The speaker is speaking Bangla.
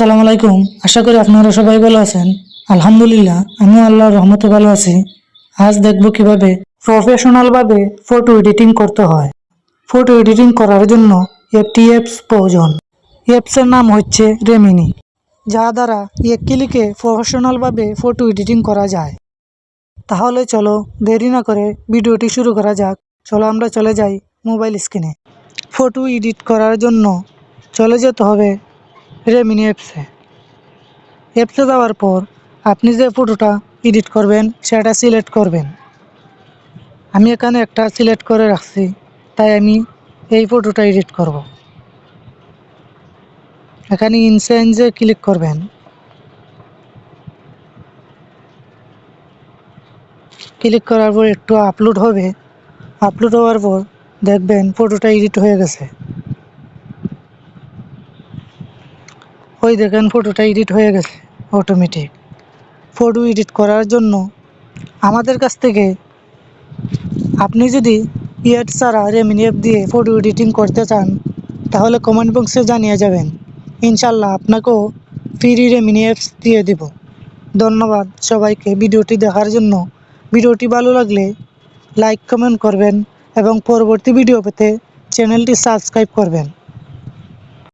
আসসালামু আলাইকুম। আশা করি আপনারা সবাই ভালো আছেন। আলহামদুলিল্লাহ, আমিও আল্লাহর রহমতে ভালো আছি। আজ দেখব কীভাবে প্রফেশনালভাবে ফটো এডিটিং করতে হয়। ফটো এডিটিং করার জন্য একটি অ্যাপস প্রয়োজন। অ্যাপসের নাম হচ্ছে রেমিনি যা দ্বারা এক ক্লিকে প্রফেশনালভাবে ফটো এডিটিং করা যায়। তাহলে চলো দেরি না করে ভিডিওটি শুরু করা যাক। চলো আমরা চলে যাই মোবাইল স্ক্রিনে ফটো এডিট করার জন্য চলে যেতে হবে রেমিনি অ্যাপসে অ্যাপসে যাওয়ার পর আপনি যে ফটোটা এডিট করবেন, সেটা সিলেক্ট করবেন। আমি এখানে একটা সিলেক্ট করে রাখছি, তাই আমি এই ফটোটা এডিট করব। এখানে ইনসেন্সে ক্লিক করবেন। ক্লিক করার পর একটু আপলোড হবে। আপলোড হওয়ার পর দেখবেন ফটোটা এডিট হয়ে গেছে। ওই দেখেন ফটোটা এডিট হয়ে গেছে অটোমেটিক ফটো এডিট করার জন্য আমাদের কাছ থেকে আপনি যদি ইয়েট ছাড়া রেমিনি অ্যাপ দিয়ে ফটো এডিটিং করতে চান, তাহলে কমেন্ট বক্সে জানিয়ে যাবেন। ইনশাল্লাহ আপনাকেও ফ্রি রেমিনি অ্যাপস দিয়ে দিব। ধন্যবাদ সবাইকে ভিডিওটি দেখার জন্য। ভিডিওটি ভালো লাগলে লাইক কমেন্ট করবেন এবং পরবর্তী ভিডিও পেতে চ্যানেলটি সাবস্ক্রাইব করবেন।